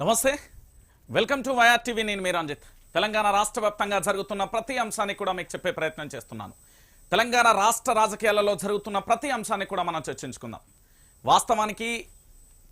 నమస్తే. Welcome to YR TV నేను మీ రంజిత్. తెలంగాణ రాష్ట్ర వ్యాప్తంగా జరుగుతున్న ప్రతి అంశాన్ని కూడా మీకు చెప్పే ప్రయత్నం చేస్తున్నాను. తెలంగాణ రాష్ట్ర రాజకీయాలలో జరుగుతున్న ప్రతి అంశాన్ని కూడా మనం చర్చించుకుందాం. వాస్తవానికి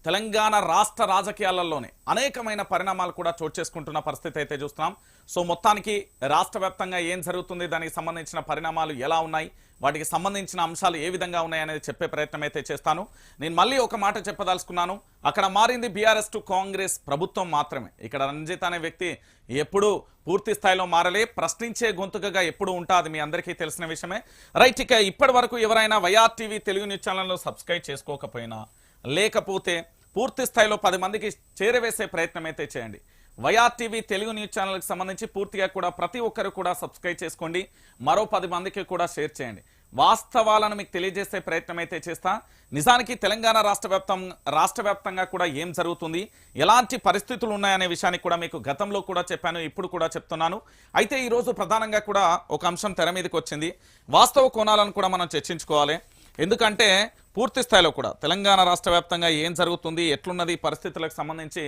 తెలంగాణ రాష్ట్ర రాజకీయాలలోనే అనేకమైన పరిణామాలు కూడా చోటు చేసుకుంటున్న పరిస్థితి అయితే చూస్తున్నాం. సో మొత్తానికి రాష్ట్ర వ్యాప్తంగా ఏం జరుగుతుంది దానికి సంబంధించిన పరిణామాలు ఎలా ఉన్నాయి వాటికి సంబంధించిన అంశాలు ఏ విధంగా ఉన్నాయి అనేది చెప్పే ప్రయత్నం అయితే చేస్తాను. నేను మళ్ళీ ఒక మాట చెప్పదలుచుకున్నాను. అక్కడ మారింది బీఆర్ఎస్ టు కాంగ్రెస్ ప్రభుత్వం మాత్రమే. ఇక్కడ రంజిత్ అనే వ్యక్తి ఎప్పుడు పూర్తి స్థాయిలో మారలే ప్రశ్నించే గొంతుకగా ఎప్పుడు ఉంటుంది మీ అందరికీ తెలిసిన విషయమే. రైట్ ఇక ఇప్పటి వరకు ఎవరైనా వైఆర్ టీవీ తెలుగు న్యూస్ ఛానల్లో సబ్స్క్రైబ్ చేసుకోకపోయినా లేకపోతే పూర్తి స్థాయిలో పది మందికి చేరవేసే ప్రయత్నం అయితే చేయండి. వైఆర్ టీవీ తెలుగు న్యూస్ ఛానల్కి సంబంధించి పూర్తిగా కూడా ప్రతి ఒక్కరు కూడా సబ్స్క్రైబ్ చేసుకోండి. మరో పది మందికి కూడా షేర్ చేయండి. వాస్తవాలను మీకు తెలియజేసే ప్రయత్నం అయితే చేస్తా. నిజానికి తెలంగాణ రాష్ట్ర వ్యాప్తం రాష్ట్ర వ్యాప్తంగా కూడా ఏం జరుగుతుంది? ఎలాంటి పరిస్థితులు ఉన్నాయనే విషయాన్ని కూడా మీకు గతంలో కూడా చెప్పాను ఇప్పుడు కూడా చెప్తున్నాను. అయితే ఈరోజు ప్రధానంగా కూడా ఒక అంశం తెర మీదకి వచ్చింది. వాస్తవ కోణాలను కూడా మనం చర్చించుకోవాలి. ఎందుకంటే పూర్తి స్థాయిలో కూడా తెలంగాణ రాష్ట్ర వ్యాప్తంగా ఏం జరుగుతుంది ఎట్లున్నది పరిస్థితులకు సంబంధించి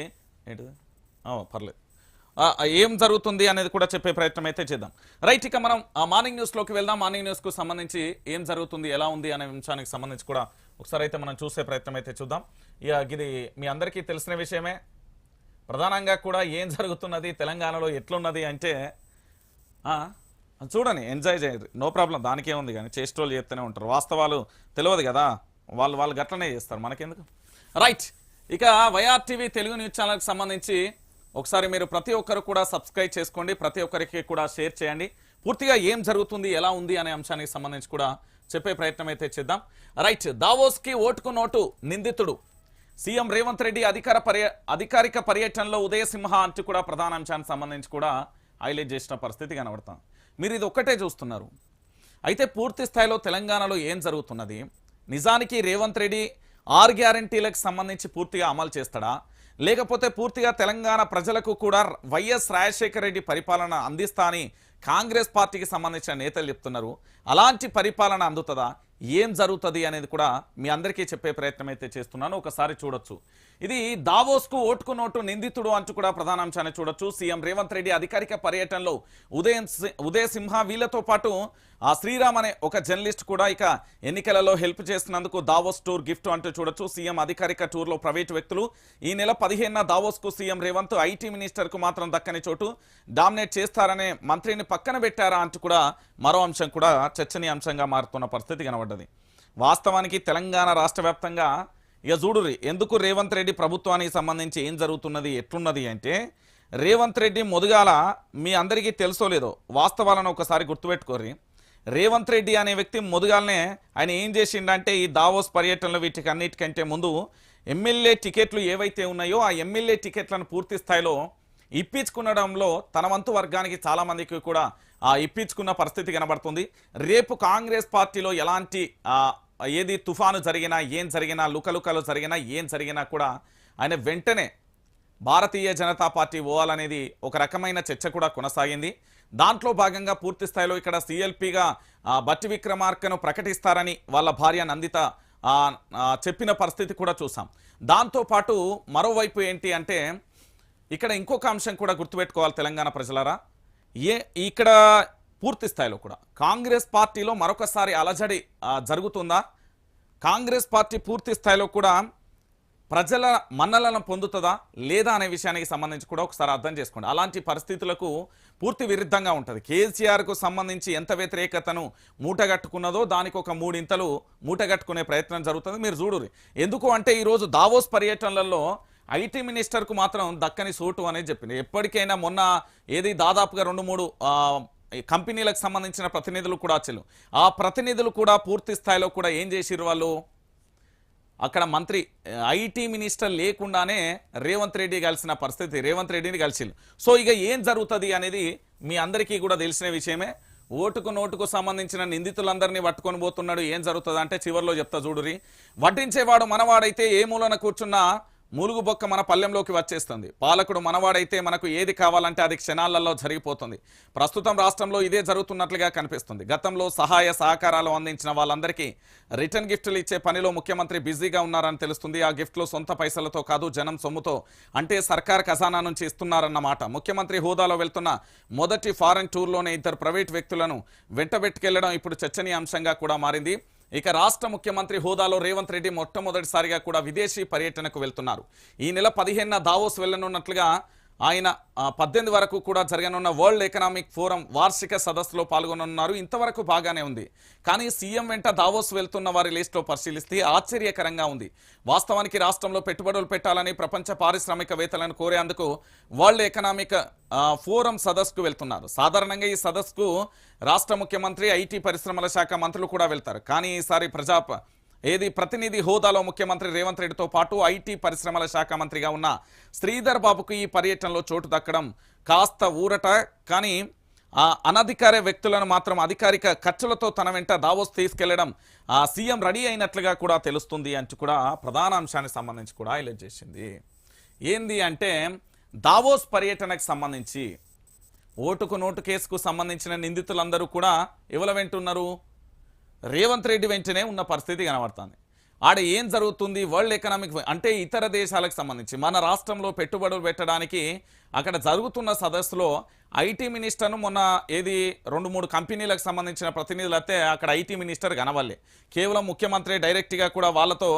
ఏంటిది? పర్లేదు. ఏం జరుగుతుంది అనేది కూడా చెప్పే ప్రయత్నం అయితే చేద్దాం. రైట్ ఇక మనం ఆ మార్నింగ్ న్యూస్లోకి వెళ్దాం. మార్నింగ్ న్యూస్కు సంబంధించి ఏం జరుగుతుంది ఎలా ఉంది అనే అంశానికి సంబంధించి కూడా ఒకసారి అయితే మనం చూసే ప్రయత్నం అయితే చూద్దాం. ఇక ఇది మీ అందరికీ తెలిసిన విషయమే. ప్రధానంగా కూడా ఏం జరుగుతున్నది తెలంగాణలో ఎట్లున్నది అంటే చూడండి ఎంజాయ్ చేయరు. నో ప్రాబ్లం దానికే ఉంది కానీ చేసేటోళ్ళు చేస్తూనే ఉంటారు. వాస్తవాలు తెలియదు కదా. వాళ్ళు వాళ్ళు గట్లనే చేస్తారు. మనకెందుకు? రైట్ ఇక వైఆర్ టీవీ తెలుగు న్యూస్ ఛానల్కి సంబంధించి ఒకసారి మీరు ప్రతి ఒక్కరు కూడా సబ్స్క్రైబ్ చేసుకోండి. ప్రతి ఒక్కరికి కూడా షేర్ చేయండి. పూర్తిగా ఏం జరుగుతుంది ఎలా ఉంది అనే అంశానికి సంబంధించి కూడా చెప్పే ప్రయత్నం అయితే చేద్దాం. రైట్ దావోస్కి ఓటుకు నోటు నిందితుడు. సీఎం రేవంత్ రెడ్డి అధికార పర్య అధికారిక పర్యటనలో ఉదయసింహ అంటూ కూడా ప్రధాన అంశానికి సంబంధించి కూడా హైలైట్ చేసిన పరిస్థితి కనబడతాం. మీరు ఇది ఒక్కటే చూస్తున్నారు. అయితే పూర్తి స్థాయిలో తెలంగాణలో ఏం జరుగుతున్నది? నిజానికి రేవంత్ రెడ్డి ఆర్ గ్యారంటీలకు సంబంధించి పూర్తిగా అమలు చేస్తాడా? లేకపోతే పూర్తిగా తెలంగాణ ప్రజలకు కూడా వైఎస్ రాజశేఖర రెడ్డి పరిపాలన అందిస్తా అని కాంగ్రెస్ పార్టీకి సంబంధించిన నేతలు చెప్తున్నారు. అలాంటి పరిపాలన అందుతుందా? ఏం జరుగుతుంది అనేది కూడా మీ అందరికీ చెప్పే ప్రయత్నం అయితే చేస్తున్నాను. ఒకసారి చూడొచ్చు. ఇది దావోస్కు ఓటుకు నోటు నిందితుడు అంటూ కూడా ప్రధానాంశాన్ని చూడొచ్చు. సీఎం రేవంత్ రెడ్డి అధికారిక పర్యటనలో ఉదయం ఉదయ సింహ వీళ్ళతో పాటు ఆ శ్రీరామ్ అనే ఒక జర్నలిస్ట్ కూడా ఇక ఎన్నికలలో హెల్ప్ చేసినందుకు దావోస్ టూర్ గిఫ్ట్ అంటూ చూడొచ్చు. సీఎం అధికారిక టూర్లో ప్రైవేటు వ్యక్తులు ఈ నెల పదిహేనున దావోస్కు సీఎం రేవంత్ ఐటీ మినిస్టర్కు మాత్రం దక్కని చోటు డామినేట్ చేస్తారనే మంత్రిని పక్కన పెట్టారా అంటూ కూడా మరో అంశం కూడా చర్చనీయాంశంగా మారుతున్న పరిస్థితి కనబడ్డది. వాస్తవానికి తెలంగాణ రాష్ట్ర వ్యాప్తంగా ఇక చూడుర్రి ఎందుకు రేవంత్ రెడ్డి ప్రభుత్వానికి సంబంధించి ఏం జరుగుతున్నది ఎట్లున్నది అంటే రేవంత్ రెడ్డి మొదగాల మీ అందరికీ తెలుసో లేదో వాస్తవాలను ఒకసారి గుర్తుపెట్టుకోర్రి. రేవంత్ రెడ్డి అనే వ్యక్తి మొదగాలనే ఆయన ఏం చేసిండంటే ఈ దావోస్ పర్యటనలు వీటికి అన్నిటికంటే ముందు ఎమ్మెల్యే టికెట్లు ఏవైతే ఉన్నాయో ఆ ఎమ్మెల్యే టికెట్లను పూర్తి స్థాయిలో ఇప్పించుకునడంలో తన వంతు వర్గానికి చాలామందికి కూడా ఆ ఇప్పించుకున్న పరిస్థితి కనబడుతుంది. రేపు కాంగ్రెస్ పార్టీలో ఎలాంటి ఏది తుఫాను జరిగినా ఏం జరిగినా లుకలుకలు జరిగినా ఏం జరిగినా కూడా ఆయన వెంటనే భారతీయ జనతా పార్టీ పోవాలనేది ఒక రకమైన చర్చ కూడా కొనసాగింది. దాంట్లో భాగంగా పూర్తి స్థాయిలో ఇక్కడ సిఎల్పిగా బట్టి విక్రమార్కను ప్రకటిస్తారని వాళ్ళ భార్య నందిత చెప్పిన పరిస్థితి కూడా చూసాం. దాంతోపాటు మరోవైపు ఏంటి అంటే ఇక్కడ ఇంకొక అంశం కూడా గుర్తుపెట్టుకోవాలి తెలంగాణ ప్రజలారా. ఏ ఇక్కడ పూర్తి స్థాయిలో కూడా. కాంగ్రెస్ పార్టీలో మరొకసారి అలజడి జరుగుతుందా? కాంగ్రెస్ పార్టీ పూర్తి స్థాయిలో కూడా ప్రజల మన్నలను పొందుతుందా? లేదా అనే విషయానికి సంబంధించి కూడా ఒకసారి అర్థం చేసుకోండి. అలాంటి పరిస్థితులకు పూర్తి విరుద్ధంగా ఉంటుంది. కేసీఆర్కు సంబంధించి ఎంత వ్యతిరేకతను మూటగట్టుకున్నదో దానికి ఒక మూడింతలు మూటగట్టుకునే ప్రయత్నం జరుగుతుంది. మీరు చూడురి ఎందుకు అంటే ఈరోజు దావోస్ పర్యటనలలో ఐటీ మినిస్టర్కు మాత్రం దక్కని సోటు అనేది చెప్పింది. ఎప్పటికైనా మొన్న ఏది దాదాపుగా రెండు మూడు కంపెనీలకు సంబంధించిన ప్రతినిధులు కూడా వచ్చారు. ఆ ప్రతినిధులు కూడా పూర్తి స్థాయిలో కూడా ఏం చేసిరు వాళ్ళు? అక్కడ మంత్రి ఐటీ మినిస్టర్ లేకుండానే రేవంత్ రెడ్డి కలిసిన పరిస్థితి రేవంత్ రెడ్డిని కలిసిరు సో ఇక ఏం జరుగుతుంది అనేది మీ అందరికీ కూడా తెలిసిన విషయమే. ఓటుకు నోటుకు సంబంధించిన నిందితులందరినీ పట్టుకొని పోతున్నాడు ఏం జరుగుతుంది అంటే చివరిలో చెప్తా చూడురి వడ్డించేవాడు మనవాడైతే ఏ మూలన కూర్చున్నా మూలుగు బొక్క మన పల్లెంలోకి వచ్చేస్తుంది. పాలకుడు మనవాడైతే మనకు ఏది కావాలంటే అది క్షణాలలో జరిగిపోతుంది. ప్రస్తుతం రాష్ట్రంలో ఇదే జరుగుతున్నట్లుగా కనిపిస్తుంది. గతంలో సహాయ సహకారాలు అందించిన వాళ్ళందరికీ రిటర్న్ గిఫ్ట్లు ఇచ్చే పనిలో ముఖ్యమంత్రి బిజీగా ఉన్నారని తెలుస్తుంది. ఆ గిఫ్ట్లు సొంత పైసలతో కాదు జనం సొమ్ముతో అంటే సర్కార్ ఖజానా నుంచి ఇస్తున్నారన్నమాట. ముఖ్యమంత్రి హోదాలో వెళ్తున్న మొదటి ఫారెన్ టూర్లోనే ఇద్దరు ప్రైవేట్ వ్యక్తులను వెంటబెట్టుకెళ్ళడం ఇప్పుడు చర్చనీయాంశంగా కూడా మారింది. ఇక రాష్ట్ర ముఖ్యమంత్రి హోదాలో రేవంత్ రెడ్డి మొట్టమొదటిసారిగా కూడా విదేశీ పర్యటనకు వెళ్తున్నారు. ఈ నెల పదిహేనున దావోస్ వెళ్ళనున్నట్లుగా ఆయన పద్దెనిమిది వరకు కూడా జరగనున్న వరల్డ్ ఎకనామిక్ ఫోరం వార్షిక సదస్సులో పాల్గొనున్నారు ఇంతవరకు బాగానే ఉంది. కానీ సీఎం వెంట దావోస్ వెళ్తున్న వారి లిస్టులో పరిశీలిస్తే ఆశ్చర్యకరంగా ఉంది. వాస్తవానికి రాష్ట్రంలో పెట్టుబడులు పెట్టాలని ప్రపంచ పారిశ్రామికవేత్తలను కోరేందుకు వరల్డ్ ఎకనామిక్ ఫోరం సదస్సుకు వెళ్తున్నారు. సాధారణంగా ఈ సదస్సుకు రాష్ట్ర ముఖ్యమంత్రి ఐటీ పరిశ్రమల శాఖ మంత్రులు కూడా వెళ్తారు. కానీ ఈసారి ప్రజా ఏది ప్రతినిధి హోదాలో ముఖ్యమంత్రి రేవంత్ రెడ్డితో పాటు ఐటీ పరిశ్రమల శాఖ మంత్రిగా ఉన్న శ్రీధర్ బాబుకు ఈ పర్యటనలో చోటు దక్కడం కాస్త ఊరట కానీ ఆ అనధికార వ్యక్తులను మాత్రం అధికారిక ఖర్చులతో తన వెంట దావోస్ తీసుకెళ్ళడం ఆ సీఎం రెడీ అయినట్లుగా కూడా తెలుస్తుంది అంటూ కూడా ప్రధాన అంశానికి సంబంధించి కూడా హైలైట్ చేసింది. ఏంది అంటే దావోస్ పర్యటనకు సంబంధించి ఓటుకు నోటు కేసుకు సంబంధించిన నిందితులందరూ కూడా ఎవల వెంటున్నారు రేవంత్ రెడ్డి వెంటనే ఉన్న పరిస్థితి కనబడుతుంది. ఆడ ఏం జరుగుతుంది? వరల్డ్ ఎకనామిక్ అంటే ఇతర దేశాలకు సంబంధించి మన రాష్ట్రంలో పెట్టుబడులు పెట్టడానికి అక్కడ జరుగుతున్న సదస్సులో ఐటీ మినిస్టర్ను మొన్న ఏది రెండు మూడు కంపెనీలకు సంబంధించిన ప్రతినిధులు అయితే అక్కడ ఐటీ మినిస్టర్ కనవల్లే కేవలం ముఖ్యమంత్రి డైరెక్ట్గా కూడా వాళ్ళతో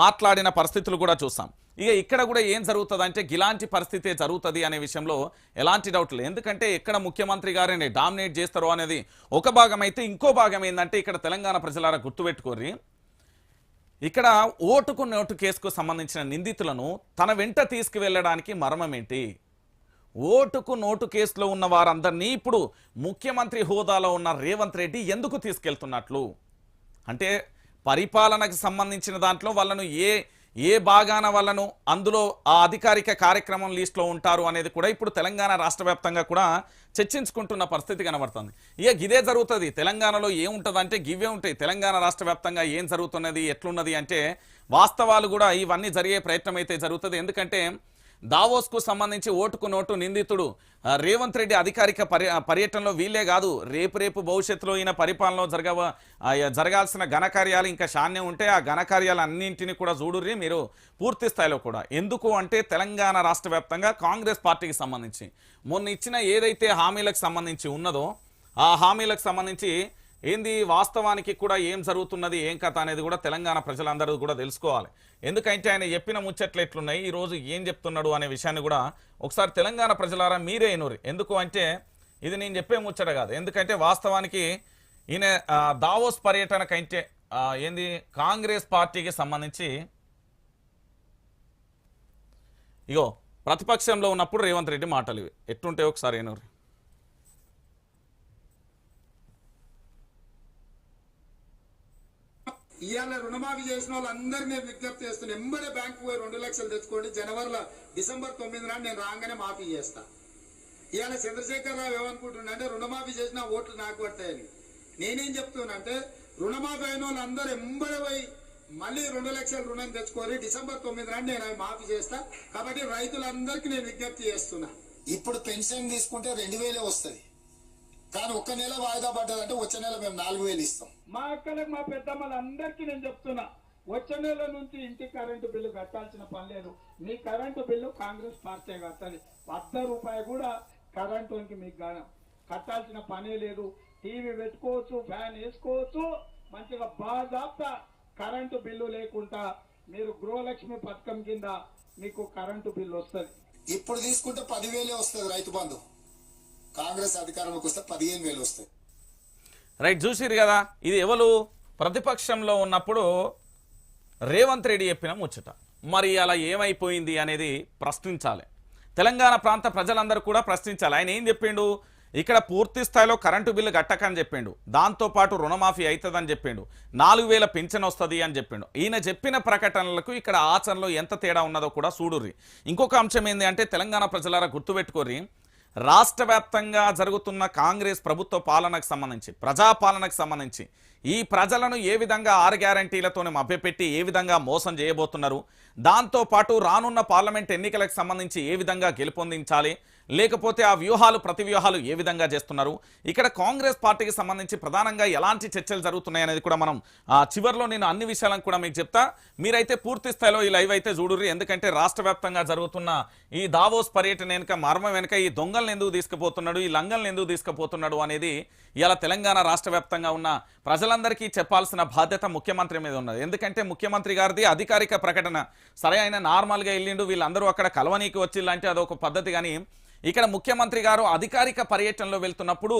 మాట్లాడిన పరిస్థితులు కూడా చూసాం ఇక ఇక్కడ కూడా ఏం జరుగుతుంది అంటే ఇలాంటి పరిస్థితే జరుగుతుంది అనే విషయంలో ఎలాంటి డౌట్ లేదు. ఎందుకంటే ఎక్కడ ముఖ్యమంత్రి గారిని డామినేట్ చేస్తారో అనేది ఒక భాగం అయితే ఇంకో భాగం ఏంటంటే ఇక్కడ తెలంగాణ ప్రజలారా గుర్తుపెట్టుకోర్రి. ఇక్కడ ఓటుకు నోటు కేసుకు సంబంధించిన నిందితులను తన వెంట తీసుకువెళ్ళడానికి మర్మం ఏంటి? ఓటుకు నోటు కేసులో ఉన్న వారందరినీ ఇప్పుడు ముఖ్యమంత్రి హోదాలో ఉన్న రేవంత్ రెడ్డి ఎందుకు తీసుకెళ్తున్నట్లు? అంటే పరిపాలనకు సంబంధించిన దాంట్లో వాళ్ళను ఏ ఏ భాగాన వాళ్ళను అందులో ఆ అధికారిక కార్యక్రమం లిస్టులో ఉంటారు అనేది కూడా ఇప్పుడు తెలంగాణ రాష్ట్ర వ్యాప్తంగా కూడా చర్చించుకుంటున్న పరిస్థితి కనబడుతుంది. ఇక ఇదే జరుగుతుంది. తెలంగాణలో ఏముంటుంది అంటే గివే ఉంటాయి. తెలంగాణ రాష్ట్ర వ్యాప్తంగా ఏం జరుగుతున్నది ఎట్లున్నది అంటే వాస్తవాలు కూడా ఇవన్నీ జరిగే ప్రయత్నం అయితే జరుగుతుంది. ఎందుకంటే దావోస్కు సంబంధించి ఓటుకు నోటు నిందితుడు. రేవంత్ రెడ్డి అధికారిక పర్య పర్యటనలో వీలే కాదు రేపు రేపు భవిష్యత్తులో ఈయన పరిపాలనలో జరగవ జరగాల్సిన ఘనకార్యాలు ఇంకా శాన్యం ఉంటే ఆ ఘనకార్యాలు అన్నింటినీ కూడా చూడుర్రి మీరు పూర్తి స్థాయిలో కూడా. ఎందుకు అంటే తెలంగాణ రాష్ట్ర వ్యాప్తంగా కాంగ్రెస్ పార్టీకి సంబంధించి. మొన్న ఇచ్చిన ఏదైతే హామీలకు సంబంధించి ఉన్నదో ఆ హామీలకు సంబంధించి ఏంది వాస్తవానికి కూడా ఏం జరుగుతున్నది ఏం కథ అనేది కూడా తెలంగాణ ప్రజలందరూ కూడా తెలుసుకోవాలి. ఎందుకంటే ఆయన చెప్పిన ముచ్చట్లు ఎట్లున్నాయి ఈ రోజు ఏం చెప్తున్నాడు అనే విషయాన్ని కూడా ఒకసారి తెలంగాణ ప్రజలారా మీరే ఎనురి. ఎందుకు అంటే ఇది నేను చెప్పే ముచ్చట కాదు. ఎందుకంటే వాస్తవానికి ఈయన దావోస్ పర్యటన కంటే ఏంది కాంగ్రెస్ పార్టీకి సంబంధించి ఇగో ప్రతిపక్షంలో ఉన్నప్పుడు రేవంత్ రెడ్డి మాటలు ఇవి. ఎట్లుంటాయి ఒకసారి ఏనూరి ఇవాళ రుణమాఫీ చేసిన వాళ్ళందరినీ నేను విజ్ఞప్తి చేస్తున్నా ఎంబడే బ్యాంకు పోయి రెండు లక్షలు తెచ్చుకోండి జనవరిలో డిసెంబర్ తొమ్మిది నాడు నేను రాగానే మాఫీ చేస్తా. ఇవాళ చంద్రశేఖర్ రావు ఏమనుకుంటున్నా అంటే రుణమాఫీ చేసిన ఓట్లు నాకు పడతాయని. నేనేం చెప్తున్నా అంటే రుణమాఫీ అయిన వాళ్ళందరూ ఎంబడే పోయి మళ్ళీ రెండు లక్షల రుణం తెచ్చుకోవాలి డిసెంబర్ తొమ్మిది నాడు నేను అవి మాఫీ చేస్తా. కాబట్టి రైతులందరికీ నేను విజ్ఞప్తి చేస్తున్నా. ఇప్పుడు పెన్షన్ తీసుకుంటే రెండు వేలే వస్తుంది. కానీ ఒక్క నెల వాయిదా పడ్డదంటే వచ్చే నెల మేము నాలుగు వేలు ఇస్తాం. మా అక్కలకు మా పెద్దమ్మలందరికీ నేను చెప్తున్నా వచ్చే నెల నుంచి ఇంటి కరెంటు బిల్లు కట్టాల్సిన పని లేదు. మీ కరెంటు బిల్లు కాంగ్రెస్ పార్టీ కట్టాలి వద్ద రూపాయి కూడా కరెంటుకి మీకు కట్టాల్సిన పనే లేదు. టీవీ పెట్టుకోవచ్చు ఫ్యాన్ వేసుకోవచ్చు మంచిగా బాగా కరెంటు బిల్లు లేకుండా మీరు గృహలక్ష్మి పథకం కింద మీకు కరెంటు బిల్లు వస్తుంది. ఇప్పుడు తీసుకుంటే పదివేలే వస్తుంది రైతు బంధు. కాంగ్రెస్ అధికారంలోకి వస్తే పదిహేను వేలు వస్తాయి. రైట్ చూసిరు కదా ఇది ఎవరు? ప్రతిపక్షంలో ఉన్నప్పుడు రేవంత్ రెడ్డి చెప్పిన ముచ్చట. మరి అలా ఏమైపోయింది అనేది ప్రశ్నించాలి. తెలంగాణ ప్రాంత ప్రజలందరూ కూడా ప్రశ్నించాలి. ఆయన ఏం చెప్పిండు? ఇక్కడ పూర్తి స్థాయిలో కరెంటు బిల్లు కట్టకని చెప్పిండు. దాంతోపాటు రుణమాఫీ అవుతుందని చెప్పిండు. నాలుగు వేల పింఛన్ వస్తుంది అని చెప్పిండు. ఈయన చెప్పిన ప్రకటనలకు ఇక్కడ ఆచరణలో ఎంత తేడా ఉన్నదో కూడా చూడుర్రి. ఇంకొక అంశం ఏంది అంటే తెలంగాణ ప్రజలారా గుర్తుపెట్టుకోర్రి. రాష్ట్ర వ్యాప్తంగా జరుగుతున్న కాంగ్రెస్ ప్రభుత్వ పాలనకు సంబంధించి ప్రజాపాలనకు సంబంధించి ఈ ప్రజలను ఏ విధంగా ఆరు గ్యారంటీలతోనే మభ్యపెట్టి ఏ విధంగా మోసం చేయబోతున్నారు దాంతో పాటు రానున్న పార్లమెంట్ ఎన్నికలకు సంబంధించి ఏ విధంగా గెలుపొందించాలి లేకపోతే ఆ వ్యూహాలు ప్రతి వ్యూహాలు ఏ విధంగా చేస్తున్నారు? ఇక్కడ కాంగ్రెస్ పార్టీకి సంబంధించి ప్రధానంగా ఎలాంటి చర్చలు జరుగుతున్నాయి అనేది కూడా మనం చివరిలో చివర్లో నేను అన్ని విషయాలను కూడా మీకు చెప్తా. మీరైతే పూర్తి స్థాయిలో ఈ లైవ్ అయితే చూడుర్రి. ఎందుకంటే రాష్ట్ర వ్యాప్తంగా జరుగుతున్న ఈ దావోస్ పర్యటన వెనుక మర్మం వెనుక ఈ దొంగలను ఎందుకు తీసుకుపోతున్నాడు ఈ లంగలను ఎందుకు తీసుకుపోతున్నాడు అనేది ఇలా తెలంగాణ రాష్ట్ర ఉన్న ప్రజలందరికీ చెప్పాల్సిన బాధ్యత ముఖ్యమంత్రి మీద ఉన్నది. ఎందుకంటే ముఖ్యమంత్రి గారిది అధికారిక ప్రకటన. సరే ఆయన నార్మల్గా వెళ్ళిండు వీళ్ళందరూ అక్కడ కలవనీకి వచ్చిల్లంటే అదొక పద్ధతి కానీ ఇక్కడ ముఖ్యమంత్రి గారు అధికారిక పర్యటనలో వెళ్తున్నప్పుడు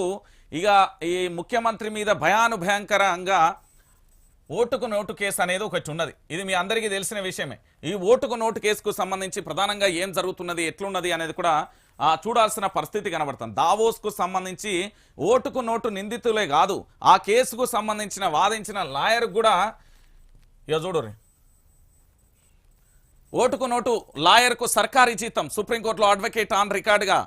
ఇక ఈ ముఖ్యమంత్రి మీద భయానుభయంకరంగా ఓటుకు నోటు కేసు అనేది ఒకటి ఉన్నది. ఇది మీ అందరికీ తెలిసిన విషయమే. ఈ ఓటుకు నోటు కేసుకు సంబంధించి ప్రధానంగా ఏం జరుగుతున్నది ఎట్లున్నది అనేది కూడా చూడాల్సిన పరిస్థితి కనబడుతుంది. దావోస్కు సంబంధించి ఓటుకు నోటు నిందితులే కాదు ఆ కేసుకు సంబంధించిన వాదించిన లాయర్ కూడా ఇక చూడరు ఓటుకు నోటు లాయర్కు సర్కారీ జీతం. సుప్రీంకోర్టులో అడ్వకేట్ ఆన్ రికార్డుగా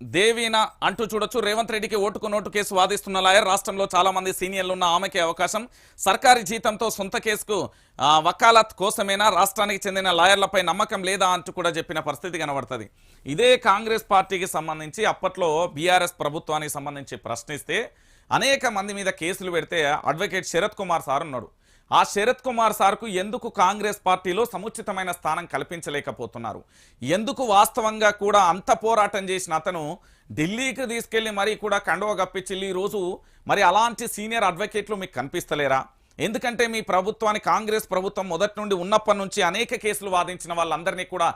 దేవీన అంటూ చూడొచ్చు. రేవంత్ రెడ్డికి ఓటుకు నోటు కేసు వాదిస్తున్న లాయర్. రాష్ట్రంలో చాలా మంది సీనియర్లు ఉన్న ఆమెకే అవకాశం. సర్కారీ జీతంతో సొంత కేసుకు వకాలత్ కోసమేనా? రాష్ట్రానికి చెందిన లాయర్లపై నమ్మకం లేదా అంటూ కూడా చెప్పిన పరిస్థితి కనబడుతుంది. ఇదే కాంగ్రెస్ పార్టీకి సంబంధించి అప్పట్లో బీఆర్ఎస్ ప్రభుత్వానికి సంబంధించి ప్రశ్నిస్తే అనేక మంది మీద కేసులు పెడితే అడ్వకేట్ శరత్ కుమార్ సార్ ఉన్నాడు. ఆ శరత్ కుమార్ సార్కు ఎందుకు కాంగ్రెస్ పార్టీలో సముచితమైన స్థానం కల్పించలేకపోతున్నారు? ఎందుకు వాస్తవంగా కూడా అంత పోరాటం చేసిన అతను ఢిల్లీకి తీసుకెళ్ళి మరీ కూడా కండువ గప్పించి ఈ రోజు మరి అలాంటి సీనియర్ అడ్వకేట్లు మీకు కనిపిస్తలేరా? ఎందుకంటే మీ ప్రభుత్వాన్ని కాంగ్రెస్ ప్రభుత్వం మొదటి నుండి ఉన్నప్పటి నుంచి అనేక కేసులు వాదించిన వాళ్ళందరినీ కూడా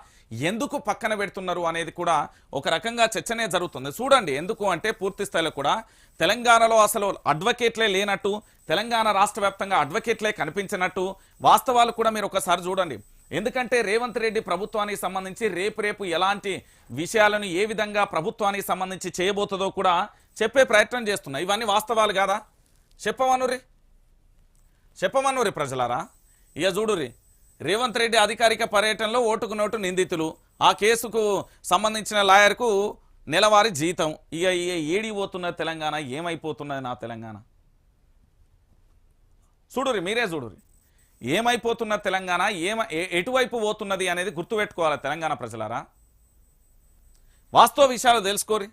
ఎందుకు పక్కన పెడుతున్నారు అనేది కూడా ఒక రకంగా చర్చనే జరుగుతుంది. చూడండి ఎందుకు అంటే పూర్తి స్థాయిలో కూడా తెలంగాణలో అసలు అడ్వకేట్లే లేనట్టు తెలంగాణ రాష్ట్ర అడ్వకేట్లే కనిపించినట్టు వాస్తవాలు కూడా మీరు ఒకసారి చూడండి. ఎందుకంటే రేవంత్ రెడ్డి ప్రభుత్వానికి సంబంధించి రేపు రేపు ఎలాంటి విషయాలను ఏ విధంగా ప్రభుత్వానికి సంబంధించి చేయబోతుందో కూడా చెప్పే ప్రయత్నం చేస్తున్నాయి ఇవన్నీ వాస్తవాలు కాదా? చెప్పవనురి చెప్పమనురి ప్రజలారా. ఇక చూడురి రేవంత్ రెడ్డి అధికారిక పర్యటనలో ఓటుకు నోటు నిందితులు. ఆ కేసుకు సంబంధించిన లాయర్కు నెలవారీ జీతం. ఇక ఇక ఏడి తెలంగాణ ఏమైపోతున్నది నా తెలంగాణ? చూడురి మీరే చూడురి ఏమైపోతున్న తెలంగాణ ఏమ ఏ- ఎటువైపు పోతున్నది అనేది గుర్తుపెట్టుకోవాలి తెలంగాణ ప్రజలారా? వాస్తవ విషయాలు తెలుసుకోరి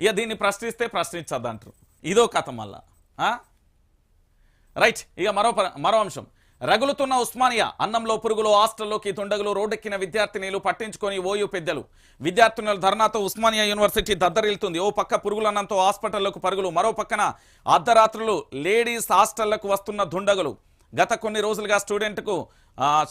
ఇక దీన్ని ప్రశ్నిస్తే ప్రశ్నించద్దంటారు. ఇదో కథ మళ్ళా. రైట్ ఇక మరో మరో అంశం. రగులుతున్న ఉస్మానియా అన్నంలో పురుగులు హాస్టల్లోకి తుండగులు రోడ్డెక్కిన విద్యార్థినీలు పట్టించుకొని ఓయూ పెద్దలు. విద్యార్థినుల ధర్నాతో ఉస్మానియా యూనివర్సిటీ దద్దరిల్తుంది. ఓ పక్క పురుగులన్నంతో హాస్పిటళ్ళకు పరుగులు మరో పక్కన అర్ధరాత్రులు లేడీస్ హాస్టళ్ళకు వస్తున్న దుండగులు. గత కొన్ని రోజులుగా స్టూడెంట్కు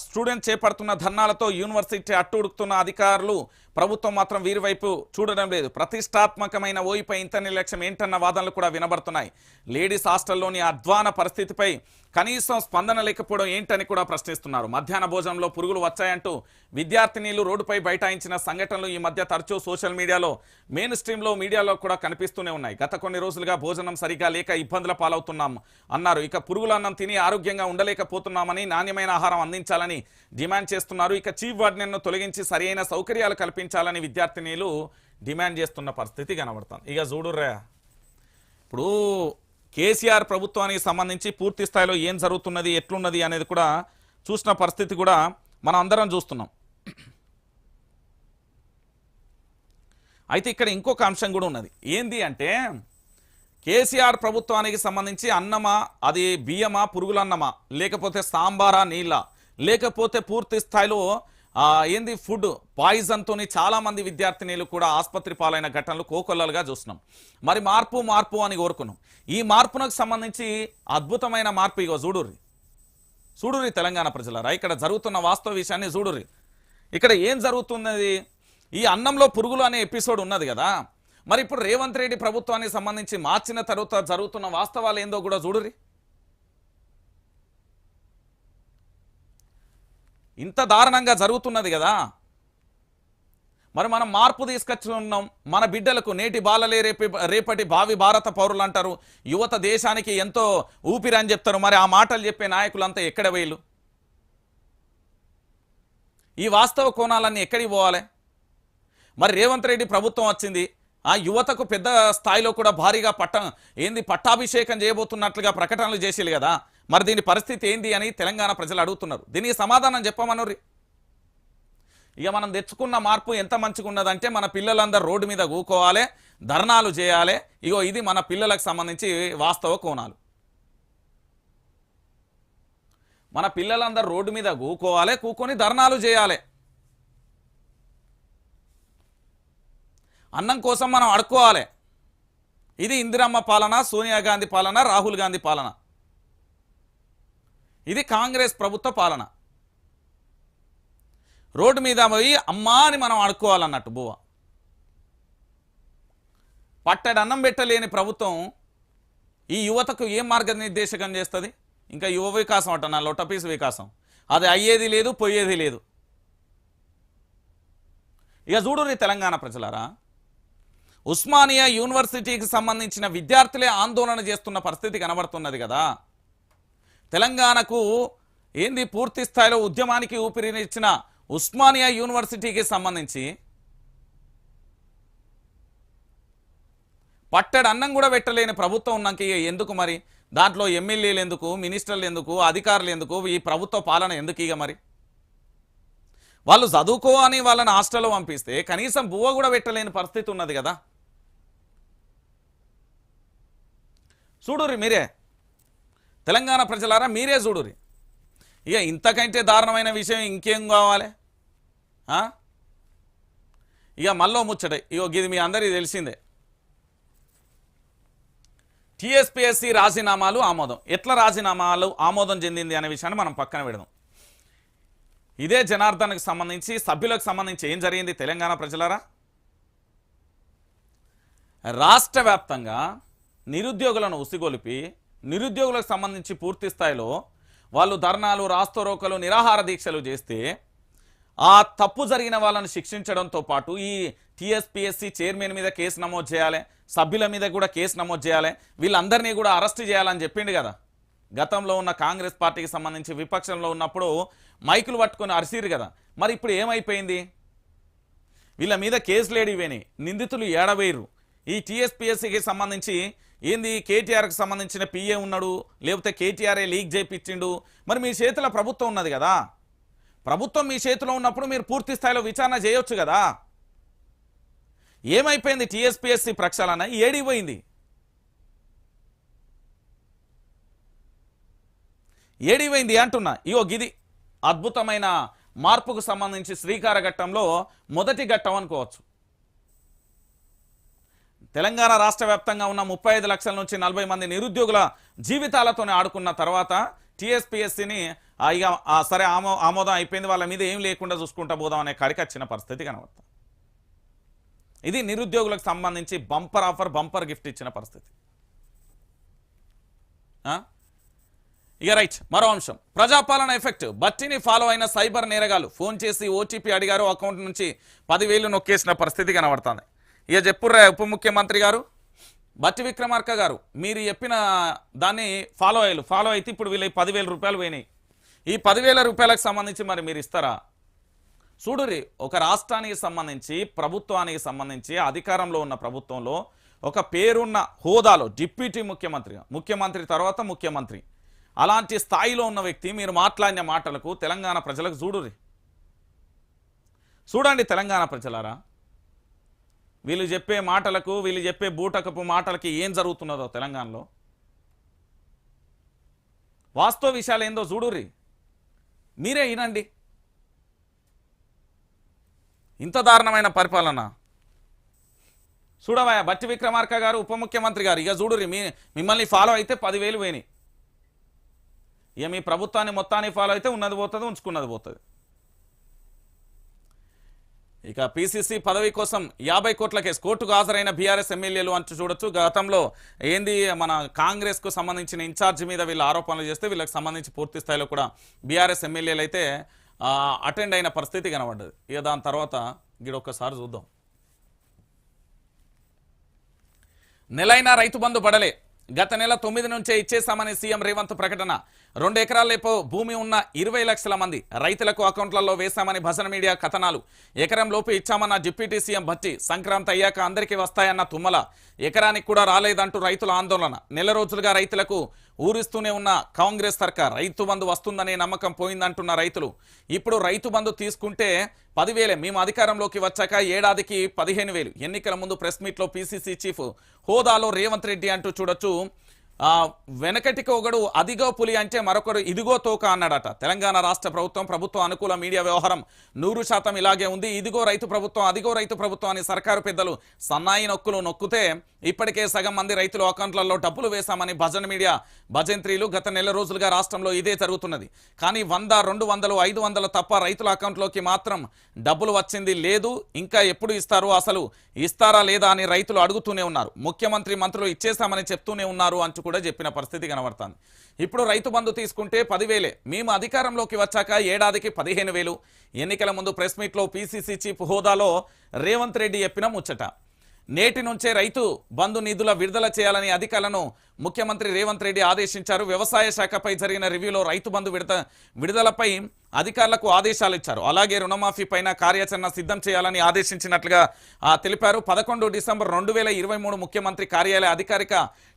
స్టూడెంట్ చేపడుతున్న ధర్నాలతో యూనివర్సిటీ అట్టుడుకుతున్న అధికారులు ప్రభుత్వం మాత్రం వీరి వైపు చూడడం లేదు. ప్రతిష్టాత్మకమైన ఓయిపై ఇంత నిర్లక్ష్యం ఏంటన్న వాదనలు కూడా వినబడుతున్నాయి. లేడీస్ హాస్టల్లోని అధ్వాన పరిస్థితిపై కనీసం స్పందన లేకపోవడం ఏంటని కూడా ప్రశ్నిస్తున్నారు. మధ్యాహ్న భోజనంలో పురుగులు వచ్చాయంటూ విద్యార్థినీలు రోడ్డుపై బైఠాయించిన సంఘటనలు ఈ మధ్య తరచూ సోషల్ మీడియాలో మెయిన్ స్ట్రీమ్లో మీడియాలో కూడా కనిపిస్తూనే ఉన్నాయి. గత కొన్ని రోజులుగా భోజనం సరిగా లేక ఇబ్బందుల పాలవుతున్నాం అన్నారు. ఇక పురుగుల అన్నం తిని ఆరోగ్యంగా ఉండలేకపోతున్నామని నాణ్యమైన ఆహారం అందించాలని డిమాండ్ చేస్తున్నారు. ఇక చీఫ్ వార్డెన్ను తొలగించి సరైన సౌకర్యాలు కల్పించాలని విద్యార్థినీలు డిమాండ్ చేస్తున్న పరిస్థితి కనబడుతుంది. ఇక చూడుర్రా. ఇప్పుడు కేసీఆర్ ప్రభుత్వానికి సంబంధించి పూర్తి స్థాయిలో ఏం జరుగుతున్నది ఎట్లున్నది అనేది కూడా చూసిన పరిస్థితి కూడా మనం అందరం చూస్తున్నాం. అయితే ఇక్కడ ఇంకొక అంశం కూడా ఉన్నది. ఏంది అంటే కేసీఆర్ ప్రభుత్వానికి సంబంధించి అన్నమా అది బియ్యమా పురుగులన్నమా లేకపోతే సాంబారా నీళ్ళ? లేకపోతే పూర్తి స్థాయిలో ఏంది ఫుడ్ పాయిజన్తోని చాలామంది విద్యార్థినీలు కూడా ఆసుపత్రి పాలైన ఘటనలు కోకొల్లలుగా చూస్తున్నాం. మరి మార్పు మార్పు అని కోరుకున్నాం. ఈ మార్పునకు సంబంధించి అద్భుతమైన మార్పు ఇగో చూడుర్రి. చూడుర్రి తెలంగాణ ప్రజలరా ఇక్కడ జరుగుతున్న వాస్తవ విషయాన్ని చూడుర్రి. ఇక్కడ ఏం జరుగుతున్నది? ఈ అన్నంలో పురుగులు అనే ఎపిసోడ్ ఉన్నది కదా. మరి ఇప్పుడు రేవంత్ రెడ్డి ప్రభుత్వానికి సంబంధించి మార్చిన తర్వాత జరుగుతున్న వాస్తవాలు ఏందో కూడా చూడుర్రి. ఇంత దారుణంగా జరుగుతున్నది కదా. మరి మనం మార్పు తీసుకొచ్చున్నాం మన బిడ్డలకు నేటి బాలలే రేపటి రేపటి భావి భారత పౌరులు అంటారు. యువత దేశానికి ఎంతో ఊపిరి అని చెప్తారు. మరి ఆ మాటలు చెప్పే నాయకులంతా ఎక్కడ వేయలు? ఈ వాస్తవ కోణాలన్నీ ఎక్కడికి పోవాలి? మరి రేవంత్ రెడ్డి ప్రభుత్వం వచ్చింది. ఆ యువతకు పెద్ద స్థాయిలో కూడా భారీగా పట్ట ఏంది పట్టాభిషేకం చేయబోతున్నట్లుగా ప్రకటనలు చేసేది కదా. మరి దీని పరిస్థితి ఏంది అని తెలంగాణ ప్రజలు అడుగుతున్నారు. దీనికి సమాధానం చెప్పమన్నారు ఇక మనం తెచ్చుకున్న మార్పు ఎంత మంచిగా ఉన్నదంటే మన పిల్లలందరూ రోడ్డు మీద కూకోవాలి ధర్నాలు చేయాలి. ఇగో ఇది మన పిల్లలకు సంబంధించి వాస్తవ కోణాలు. మన పిల్లలందరూ రోడ్డు మీద కూకోవాలి కూకొని ధర్నాలు చేయాలి. అన్నం కోసం మనం అడుక్కోవాలి. ఇది ఇందిరమ్మ పాలన సోనియా గాంధీ పాలన రాహుల్ గాంధీ పాలన. ఇది కాంగ్రెస్ ప్రభుత్వ పాలన. రోడ్డు మీద పోయి అమ్మా అని మనం అడుక్కోవాలన్నట్టు బువ్వ. పట్టడి అన్నం పెట్టలేని ప్రభుత్వం ఈ యువతకు ఏం మార్గనిర్దేశకం చేస్తుంది? ఇంకా యువ వికాసం అంట నా లొట్టపీసు వికాసం. అది అయ్యేది లేదు పోయేది లేదు. ఇక చూడుర్రి తెలంగాణ ప్రజలారా ఉస్మానియా యూనివర్సిటీకి సంబంధించిన విద్యార్థులే ఆందోళన చేస్తున్న పరిస్థితి కనబడుతున్నది కదా. తెలంగాణకు ఏంది పూర్తి స్థాయిలో ఉద్యమానికి ఊపిరినిచ్చిన ఉస్మానియా యూనివర్సిటీకి సంబంధించి పట్టడి అన్నం కూడా పెట్టలేని ప్రభుత్వం ఉన్నాక ఇక ఎందుకు మరి? దాంట్లో ఎమ్మెల్యేలు ఎందుకు? మినిస్టర్లు ఎందుకు? అధికారులు ఎందుకు? ఈ ప్రభుత్వ పాలన ఎందుకు ఇక మరి? వాళ్ళు చదువుకో అని వాళ్ళని హాస్టల్లో పంపిస్తే కనీసం బువ్వ కూడా పెట్టలేని పరిస్థితి ఉన్నది కదా. చూడురి మీరే. తెలంగాణ ప్రజలారా మీరే చూడురి ఇక ఇంతకంటే దారుణమైన విషయం ఇంకేం కావాలి? ఆ? ఇక మళ్ళీ ముచ్చట. ఇగో ఇది మీ అందరికీ తెలిసిందే. టిఎస్పిఎస్సి రాజీనామాలు ఆమోదం. ఎట్లా రాజీనామాలు ఆమోదం చెందింది అనే విషయాన్ని మనం పక్కన పెడదాం. ఇదే జనార్దన్కి సంబంధించి సభ్యులకు సంబంధించి ఏం జరిగింది తెలంగాణ ప్రజలారా? రాష్ట్ర వ్యాప్తంగా నిరుద్యోగులను ఉసిగొలిపి నిరుద్యోగులకు సంబంధించి పూర్తి స్థాయిలో వాళ్ళు ధర్నాలు రాస్తోరోకలు నిరాహార దీక్షలు చేస్తే ఆ తప్పు జరిగిన వాళ్ళని శిక్షించడంతో పాటు ఈ టీఎస్పీఎస్సీ చైర్మన్ మీద కేసు నమోదు చేయాలి సభ్యుల మీద కూడా కేసు నమోదు చేయాలి వీళ్ళందరినీ కూడా అరెస్ట్ చేయాలని చెప్పిండు కదా. గతంలో ఉన్న కాంగ్రెస్ పార్టీకి సంబంధించి విపక్షంలో ఉన్నప్పుడు మైకులు పట్టుకొని అరిసిరు కదా. మరి ఇప్పుడు ఏమైపోయింది? వీళ్ళ మీద కేసులు ఏడివేని నిందితులు ఏడవేయరు. ఈ టీఎస్పీఎస్సీకి సంబంధించి ఏంది కేటీఆర్కి సంబంధించిన పిఏ ఉన్నాడు లేకపోతే కేటీఆర్ఏ లీక్ చేయించిండు మరి మీ చేతిలో ప్రభుత్వం ఉన్నది కదా. ప్రభుత్వం మీ చేతిలో ఉన్నప్పుడు మీరు పూర్తి స్థాయిలో విచారణ చేయొచ్చు కదా. ఏమైపోయింది టీఎస్పీఎస్సీ ప్రక్షాళన? ఏడిపోయింది ఏడిపోయింది అంటున్నా. ఇగో గిది అద్భుతమైన మార్పుకు సంబంధించి శ్రీకార ఘట్టంలో మొదటి ఘట్టం అనుకోవచ్చు. తెలంగాణ రాష్ట్ర వ్యాప్తంగా ఉన్న ముప్పై ఐదు లక్షల నుంచి నలభై మంది నిరుద్యోగుల జీవితాలతోనే ఆడుకున్న తర్వాత టీఎస్పీఎస్సీని ఇక సరే ఆమో ఆమోదం అయిపోయింది వాళ్ళ మీద ఏం లేకుండా చూసుకుంటా పోదాం అనే కాడికి వచ్చిన పరిస్థితి కనబడతా ఇది నిరుద్యోగులకు సంబంధించి బంపర్ ఆఫర్ బంపర్ గిఫ్ట్ ఇచ్చిన పరిస్థితి. ఇక రైట్ మరో అంశం. ప్రజాపాలన ఎఫెక్ట్ బట్టిని ఫాలో అయిన సైబర్ నేరగాలు ఫోన్ చేసి ఓటీపీ అడిగారు అకౌంట్ నుంచి పదివేలు నొక్కేసిన పరిస్థితి కనబడుతుంది. ఇక చెప్పుర్రా ఉప ముఖ్యమంత్రి గారు. బట్టి విక్రమార్క గారు మీరు చెప్పిన దాన్ని ఫాలో అయ్యారు ఫాలో అయితే ఇప్పుడు వీళ్ళు పదివేల రూపాయలు పోయినాయి. ఈ పదివేల రూపాయలకు సంబంధించి మరి మీరు ఇస్తారా? చూడురి ఒక రాష్ట్రానికి సంబంధించి ప్రభుత్వానికి సంబంధించి అధికారంలో ఉన్న ప్రభుత్వంలో ఒక పేరున్న హోదాలో డిప్యూటీ ముఖ్యమంత్రిగా ముఖ్యమంత్రి తర్వాత ముఖ్యమంత్రి అలాంటి స్థాయిలో ఉన్న వ్యక్తి మీరు మాట్లాడిన మాటలకు తెలంగాణ ప్రజలకు చూడురి చూడండి తెలంగాణ ప్రజలారా వీళ్ళు చెప్పే మాటలకు వీళ్ళు చెప్పే బూటకపు మాటలకి ఏం జరుగుతున్నదో తెలంగాణలో? వాస్తవ విషయాలు ఏందో చూడుర్రి. మీరే వినండి. ఇంత దారుణమైన పరిపాలన. చూడవా బట్టి విక్రమార్క గారు ఉప ముఖ్యమంత్రి గారు ఇక చూడుర్రి మీ మిమ్మల్ని ఫాలో అయితే పదివేలు పోయినాయి. ఇక మీ ప్రభుత్వాన్ని మొత్తాన్ని ఫాలో అయితే ఉన్నది పోతుంది ఉంచుకున్నది పోతుంది. ఇక పిసిసి పదవి కోసం యాభై కోట్ల కేసు. కోర్టుకు హాజరైన బీఆర్ఎస్ ఎమ్మెల్యేలు అంటూ చూడొచ్చు. గతంలో ఏంది మన కాంగ్రెస్కు సంబంధించిన ఇన్ఛార్జ్ మీద వీళ్ళు ఆరోపణలు చేస్తే వీళ్ళకి సంబంధించి పూర్తి స్థాయిలో కూడా బీఆర్ఎస్ ఎమ్మెల్యేలు అయితే అటెండ్ అయిన పరిస్థితి కనబడ్డది. ఇక దాని తర్వాత గిడొక్కసారి చూద్దాం. నెలైనా రైతు బంధు పడలే. గత నెల తొమ్మిది నుంచే ఇచ్చేశామని సీఎం రేవంత్ ప్రకటన. రెండు ఎకరాలేపో భూమి ఉన్న ఇరవై లక్షల మంది రైతులకు అకౌంట్లలో వేశామని భజన మీడియా కథనాలు. ఎకరం లోపు ఇచ్చామన్న డిప్యూటీ సీఎం భట్టి సంక్రాంతి అయ్యాక అందరికీ వస్తాయన్న తుమ్మల. ఎకరానికి కూడా రాలేదంటూ రైతుల ఆందోళన. నెల రోజులుగా రైతులకు ఊరిస్తూనే ఉన్న కాంగ్రెస్ సర్కార్ రైతు బంధు వస్తుందనే నమ్మకం పోయిందంటున్న రైతులు. ఇప్పుడు రైతు బంధు తీసుకుంటే పదివేలే మేము అధికారంలోకి వచ్చాక ఏడాదికి పదిహేను వేలు. ఎన్నికల ముందు ప్రెస్ మీట్లో పీసీసీ చీఫ్ హోదాలో రేవంత్ రెడ్డి అంటూ చూడొచ్చు వెనకటికి ఒకడు అదిగో పులి అంటే మరొకరు ఇదిగో తోక అన్నాడట. తెలంగాణ రాష్ట్ర ప్రభుత్వం ప్రభుత్వ అనుకూల మీడియా వ్యవహారం నూరు శాతం ఇలాగే ఉంది. ఇదిగో రైతు ప్రభుత్వం అదిగో రైతు ప్రభుత్వం అని సర్కారు పెద్దలు సన్నాయి నొక్కులు నొక్కితే ఇప్పటికే సగం మంది రైతుల అకౌంట్లలో డబ్బులు వేశామని భజన మీడియా భజంత్రీలు గత నెల రోజులుగా రాష్ట్రంలో ఇదే జరుగుతున్నది. కానీ వంద రెండు వందలు ఐదు వందలు తప్ప రైతుల అకౌంట్లోకి మాత్రం డబ్బులు వచ్చింది లేదు. ఇంకా ఎప్పుడు ఇస్తారు అసలు ఇస్తారా లేదా అని రైతులు అడుగుతూనే ఉన్నారు. ముఖ్యమంత్రి మంత్రులు ఇచ్చేశామని చెప్తూనే ఉన్నారు అంటూ కూడా చెప్పిన పరిస్థితి కనబడుతుంది. ఇప్పుడు రైతు బంధు తీసుకుంటే పదివేలే. మేము అధికారంలోకి వచ్చాక ఏడాదికి పదిహేను వేలు. ఎన్నికల ముందు ప్రెస్ మీట్లో పీసీసీ చీఫ్ హోదాలో రేవంత్ రెడ్డి చెప్పిన ముచ్చట. నేటి నుంచే రైతు బంధు నిధుల విడుదల చేయాలని అధికారులను ముఖ్యమంత్రి రేవంత్ రెడ్డి ఆదేశించారు. వ్యవసాయ శాఖపై జరిగిన రివ్యూలో రైతు బంధు విడత విడుదలపై అధికారులకు ఆదేశాలు ఇచ్చారు. అలాగే రుణమాఫీ పైన కార్యాచరణ సిద్ధం చేయాలని ఆదేశించినట్లుగా తెలిపారు. పదకొండు డిసెంబర్ రెండు వేల ఇరవై మూడు ముఖ్యమంత్రి కార్యాలయ అధికారిక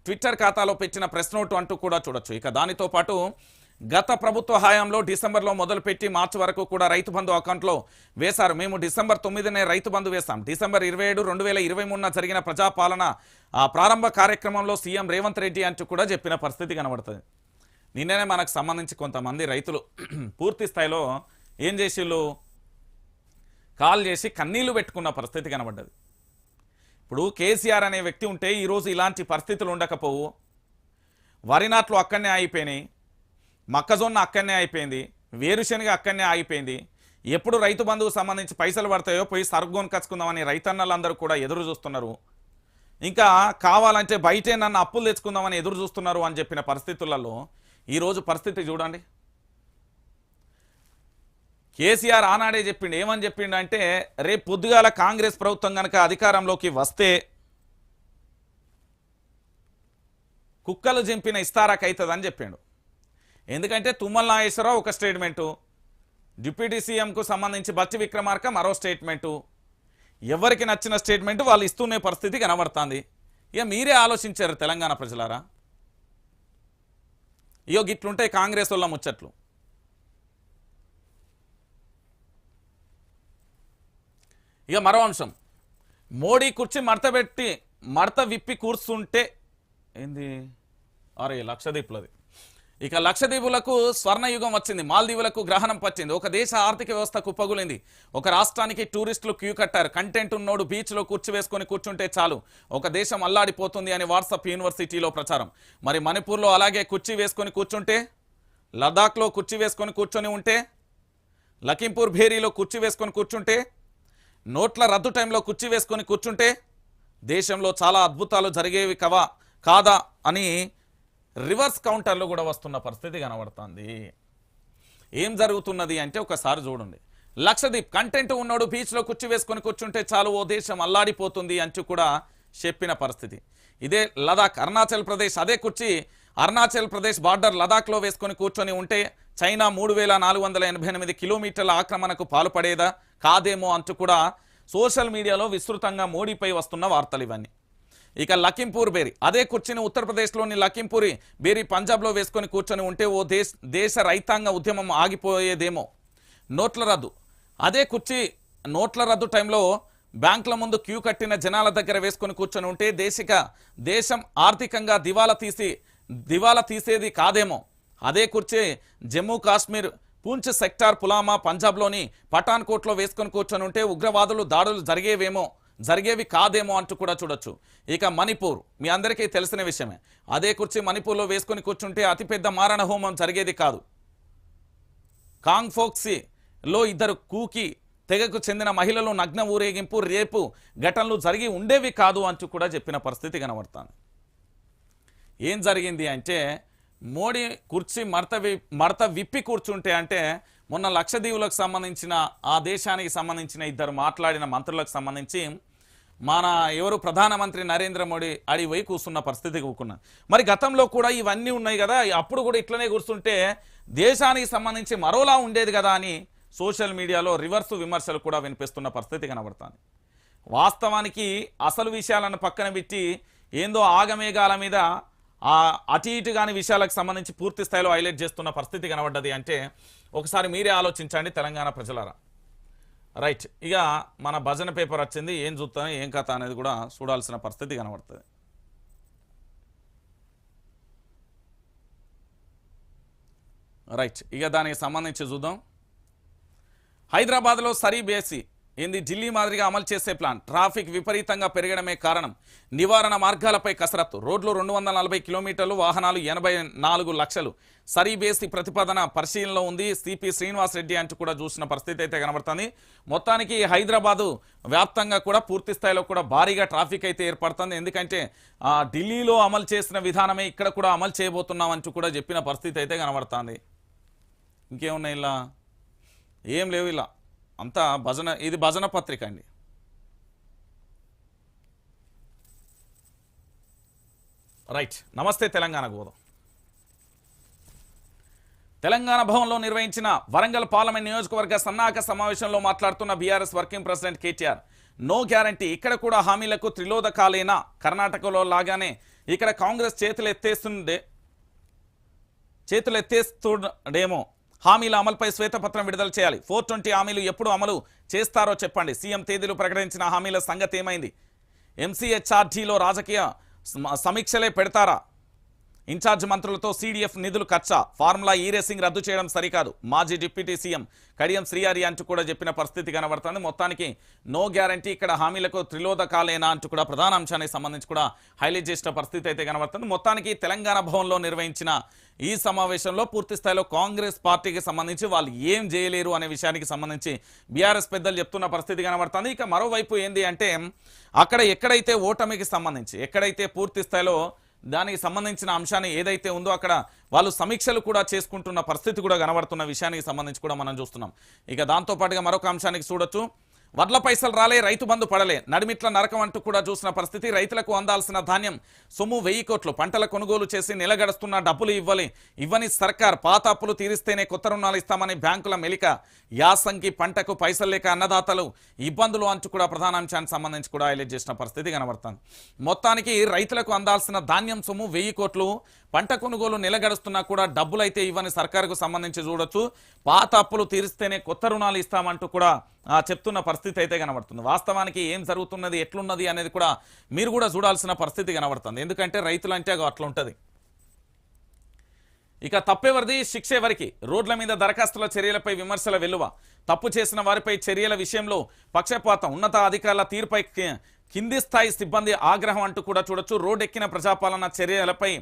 ట్విట్టర్ ఖాతాలో పెట్టిన ప్రెస్ నోటు అంటూ కూడా చూడొచ్చు. ఇక దానితో పాటు గత ప్రభుత్వ హయాంలో డిసెంబర్లో మొదలుపెట్టి మార్చి వరకు కూడా రైతు బంధు అకౌంట్లో వేశారు. మేము డిసెంబర్ తొమ్మిదినే రైతు బంధు వేశాం. డిసెంబర్ ఇరవై ఏడు రెండు వేల ఇరవై మూడున జరిగిన ప్రజాపాలన ఆ ప్రారంభ కార్యక్రమంలో సీఎం రేవంత్ రెడ్డి అంటూ కూడా చెప్పిన పరిస్థితి కనబడుతుంది. నిన్ననే మనకు సంబంధించి కొంతమంది రైతులు పూర్తి స్థాయిలో ఏం చేసిళ్ళు? కాల్ చేసి కన్నీళ్ళు పెట్టుకున్న పరిస్థితి కనబడ్డది. ఇప్పుడు కేసీఆర్ అనే వ్యక్తి ఉంటే ఈరోజు ఇలాంటి పరిస్థితులు ఉండకపోవు. వరి నాట్లు అక్కడనే అయిపోయినాయి మొక్కజొన్న అక్కడనే అయిపోయింది వేరుశనగ అక్కడనే ఆగిపోయింది. ఎప్పుడు రైతు బంధువుకు సంబంధించి పైసలు పడతాయో పోయి సరుకు కచ్చుకుందామని రైతన్నలందరూ కూడా ఎదురు చూస్తున్నారు. ఇంకా కావాలంటే బయటే నన్ను అప్పులు తెచ్చుకుందామని ఎదురు చూస్తున్నారు అని చెప్పిన పరిస్థితులలో ఈరోజు పరిస్థితి చూడండి. కేసీఆర్ ఆనాడే చెప్పిండు ఏమని చెప్పిండు అంటే రేపు పొద్దుగాల కాంగ్రెస్ ప్రభుత్వం కనుక అధికారంలోకి వస్తే కుక్కలు చింపిన ఇస్తారాకైతుందని చెప్పిండు. ఎందుకంటే తుమ్మల నాగేశ్వరరావు ఒక స్టేట్మెంటు డిప్యూటీ సీఎంకు సంబంధించి బట్టి విక్రమార్క మరో స్టేట్మెంటు. ఎవరికి నచ్చిన స్టేట్మెంట్ వాళ్ళు ఇస్తూనే పరిస్థితి కనబడుతుంది. ఇక మీరే ఆలోచించారు తెలంగాణ ప్రజలారా? ఇయో గిట్లుంటే కాంగ్రెస్ వాళ్ళ ముచ్చట్లు. ఇక మరో అంశం. మోడీ కుర్చీ మడతబెట్టి మడత విప్పి కూర్చుంటే ఏంది? అరే లక్షదీపులది ఇక లక్షదీవులకు స్వర్ణయుగం వచ్చింది మాల్దీవులకు గ్రహణం పచ్చింది ఒక దేశ ఆర్థిక వ్యవస్థ కుప్పగులింది. ఒక రాష్ట్రానికి టూరిస్టులు క్యూ కట్టారు. కంటెంట్ ఉన్నోడు బీచ్లో కూర్చివేసుకొని కూర్చుంటే చాలు. ఒక దేశం అల్లాడిపోతుంది అని వాట్సాప్ యూనివర్సిటీలో ప్రచారం. మరి మణిపూర్లో అలాగే కుర్చీ వేసుకొని కూర్చుంటే? లదాఖ్లో కుర్చీ వేసుకొని కూర్చొని ఉంటే? లఖింపూర్ భేరీలో కుర్చీ వేసుకొని కూర్చుంటే? నోట్ల రద్దు టైంలో కుర్చీ వేసుకొని కూర్చుంటే? దేశంలో చాలా అద్భుతాలు జరిగేవి కవా కాదా అని రివర్స్ కౌంటర్లో కూడా వస్తున్న పరిస్థితి కనబడుతుంది. ఏం జరుగుతున్నది అంటే ఒకసారి చూడండి. లక్షదీప్ కంటెంట్ ఉన్నాడు బీచ్లో కుర్చీ వేసుకొని కూర్చుంటే చాలు ఓ దేశం అల్లాడిపోతుంది అంటూ కూడా చెప్పిన పరిస్థితి. ఇదే లదాఖ్ అరుణాచల్ ప్రదేశ్ అదే కుర్చీ అరుణాచల్ ప్రదేశ్ బార్డర్ లదాఖ్లో వేసుకొని కూర్చొని ఉంటే చైనా మూడు వేల నాలుగు వందల ఎనభై ఎనిమిది కిలోమీటర్ల ఆక్రమణకు పాల్పడేదా? కాదేమో అంటూ కూడా సోషల్ మీడియాలో విస్తృతంగా మోడీపై వస్తున్న వార్తలు ఇవన్నీ. ఇక లఖింపూర్ బేరి. అదే కుర్చీని ఉత్తరప్రదేశ్లోని లఖింపూరి బేరి పంజాబ్లో వేసుకొని కూర్చొని ఉంటే ఓ దేశ దేశ రైతాంగ ఉద్యమం ఆగిపోయేదేమో. నోట్ల రద్దు. అదే కుర్చీ నోట్ల రద్దు టైంలో బ్యాంకుల ముందు క్యూ కట్టిన జనాల దగ్గర వేసుకొని కూర్చొని ఉంటే దేశిక దేశం ఆర్థికంగా దివాలా తీసి దివాలా తీసేది కాదేమో. అదే కుర్చీ జమ్మూ కాశ్మీర్ పూంచ్ సెక్టార్ పులామా పంజాబ్లోని పఠాన్కోట్లో వేసుకొని కూర్చొని ఉంటే ఉగ్రవాదులు దాడులు జరిగేవేమో. జరిగేవి కాదేమో అంటూ కూడా చూడొచ్చు. ఇక మణిపూర్ మీ అందరికీ తెలిసిన విషయమే. అదే కుర్చీ మణిపూర్లో వేసుకొని కూర్చుంటే అతిపెద్ద మారణ హోమం జరిగేది కాదు. కాంగ్ఫోక్సీ లో ఇద్దరు కూకి తెగకు చెందిన మహిళలు నగ్న ఊరేగింపు రేపు ఘటనలు జరిగి ఉండేవి కాదు అంటూ కూడా చెప్పిన పరిస్థితి కనబడుతుంది. ఏం జరిగింది అంటే మోడీ కుర్చీ మడత మడత విప్పి కూర్చుంటే అంటే మొన్న లక్షదీవులకు సంబంధించిన ఆ దేశానికి సంబంధించిన ఇద్దరు మాట్లాడిన మంత్రులకు సంబంధించి మన ఎవరు ప్రధానమంత్రి నరేంద్ర మోడీ అడి పోయి కూర్చున్న పరిస్థితి కూకున్నా మరి గతంలో కూడా ఇవన్నీ ఉన్నాయి కదా అప్పుడు కూడా ఇట్లనే కూర్చుంటే దేశానికి సంబంధించి మరోలా ఉండేది కదా అని సోషల్ మీడియాలో రివర్స్ విమర్శలు కూడా వినిపిస్తున్న పరిస్థితి కనబడుతుంది. వాస్తవానికి అసలు విషయాలను పక్కన పెట్టి ఏందో ఆగమేఘాల మీద ఆ అటు ఇటు కాని విషయాలకు సంబంధించి పూర్తి స్థాయిలో హైలైట్ చేస్తున్న పరిస్థితి కనబడ్డది అంటే ఒకసారి మీరే ఆలోచించండి తెలంగాణ ప్రజలారా. రైట్ ఇక మన భజన పేపర్ వచ్చింది ఏం చూస్తాను ఏం కథ అనేది కూడా చూడాల్సిన పరిస్థితి కనబడుతుంది. రైట్ ఇక దానికి సంబంధించి చూద్దాం. హైదరాబాద్లో సరీ బేసి ఏంది ఢిల్లీ మాదిరిగా అమలు చేసే ప్లాన్. ట్రాఫిక్ విపరీతంగా పెరగడమే కారణం. నివారణ మార్గాలపై కసరత్తు. రోడ్లు రెండు వందల నలభై కిలోమీటర్లు వాహనాలు ఎనభై నాలుగు లక్షలు. సరీబేసి ప్రతిపాదన పరిశీలనలో ఉంది. సిపి శ్రీనివాస్ రెడ్డి అంటూ కూడా చూసిన పరిస్థితి అయితే కనబడుతుంది. మొత్తానికి హైదరాబాదు వ్యాప్తంగా కూడా పూర్తి స్థాయిలో కూడా భారీగా ట్రాఫిక్ అయితే ఏర్పడుతుంది. ఎందుకంటే ఆ, ఢిల్లీలో అమలు చేసిన విధానమే ఇక్కడ కూడా అమలు చేయబోతున్నాం అంటూ కూడా చెప్పిన పరిస్థితి అయితే కనబడుతుంది. ఇంకేమున్నాయి ఇలా? ఏం లేవు ఇలా. అంతా భజన ఇది భజన పత్రిక అండి. రైట్ నమస్తే తెలంగాణ పోదాం తెలంగాణ భవన్లో నిర్వహించిన వరంగల్ పార్లమెంట్ నియోజకవర్గ సన్నాహక సమావేశంలో మాట్లాడుతున్న BRS working president KTR no guarantee ఇక్కడ కూడా హామీలకు త్రిలోదకాలేనా కర్ణాటకలో లాగానే ఇక్కడ కాంగ్రెస్ చేతులు ఎత్తేస్తుండే చేతులు ఎత్తేస్తుండేమో హామీల అమలుపై శ్వేతపత్రం విడుదల చేయాలి. ఫోర్ ట్వంటీ హామీలు ఎప్పుడు అమలు చేస్తారో చెప్పండి. సీఎం తేదీలు ప్రకటించిన హామీల సంగతి ఏమైంది? ఎంసీహెచ్ఆర్టీలో రాజకీయ సమీక్షలే పెడతారా? ఇన్ఛార్జ్ మంత్రులతో సీడీఎఫ్ నిధులు ఖర్చా ఫార్ములా ఈ రేసింగ్ రద్దు చేయడం సరికాదు. మాజీ డిప్యూటీ సీఎం కడియం శ్రీహరి అంటూ కూడా చెప్పిన పరిస్థితి కనబడుతుంది. మొత్తానికి నో గ్యారంటీ ఇక్కడ హామీలకు త్రిలోదకాలేనా అంటూ కూడా ప్రధాన అంశానికి సంబంధించి కూడా హైలైట్ చేసిన పరిస్థితి అయితే కనబడుతుంది. మొత్తానికి తెలంగాణ భవన్లో నిర్వహించిన ఈ సమావేశంలో పూర్తి స్థాయిలో కాంగ్రెస్ పార్టీకి సంబంధించి వాళ్ళు ఏం చేయలేరు అనే విషయానికి సంబంధించి బీఆర్ఎస్ పెద్దలు చెప్తున్న పరిస్థితి కనబడుతుంది. ఇక మరోవైపు ఏంది అంటే అక్కడ ఎక్కడైతే ఓటమికి సంబంధించి ఎక్కడైతే పూర్తి స్థాయిలో దానికి సంబంధించిన అంశాన్ని ఏదైతే ఉందో అక్కడ వాళ్ళు సమీక్షలు కూడా చేసుకుంటున్న పరిస్థితి కూడా కనబడుతున్న విషయానికి సంబంధించి కూడా మనం చూస్తున్నాం. ఇక దాంతో పాటుగా మరొక అంశానికి చూడొచ్చు. వడ్ల పైసలు రాలే రైతు బంధు పడలే. నడిమిట్ల నరకం అంటూ కూడా చూసిన పరిస్థితి. రైతులకు అందాల్సిన ధాన్యం సొమ్ము వెయ్యి కోట్లు. పంటల కొనుగోలు చేసి నిలగడుస్తున్న డబ్బులు ఇవ్వలే. ఇవ్వని సర్కార్ పాత అప్పులు తీరిస్తేనే కొత్త రుణాలు ఇస్తామని బ్యాంకుల మెలిక. యాసంగి పంటకు పైసలు లేక అన్నదాతలు ఇబ్బందులు అంటూ కూడా ప్రధాన అంశానికి సంబంధించి కూడా హైలైట్ చేసిన పరిస్థితి కనబడుతుంది. మొత్తానికి రైతులకు అందాల్సిన ధాన్యం సొమ్ము వెయ్యి కోట్లు. పంట కొనుగోలు నిలగడుస్తున్నా కూడా డబ్బులైతే ఇవ్వని సర్కారుకు సంబంధించి చూడొచ్చు. పాత అప్పులు తీరిస్తేనే కొత్త రుణాలు ఇస్తామంటూ కూడా ఆ, చెప్తున్న పరిస్థితి అయితే కనబడుతుంది. వాస్తవానికి ఏం జరుగుతున్నది ఎట్లున్నది అనేది కూడా మీరు కూడా చూడాల్సిన పరిస్థితి కనబడుతుంది. ఎందుకంటే రైతులు అంటే అట్లా ఉంటుంది. ఇక తప్పెవరిది శిక్ష ఎవరికి? రోడ్ల మీద దరఖాస్తుల చర్యలపై విమర్శల వెలువ తప్పు చేసిన వారిపై చర్యల విషయంలో పక్షపాతం ఉన్నత అధికారుల తీరుపై కింది స్థాయి సిబ్బంది ఆగ్రహం అంటూ కూడా చూడొచ్చు. రోడ్డెక్కిన ప్రజాపాలన చర్యలపై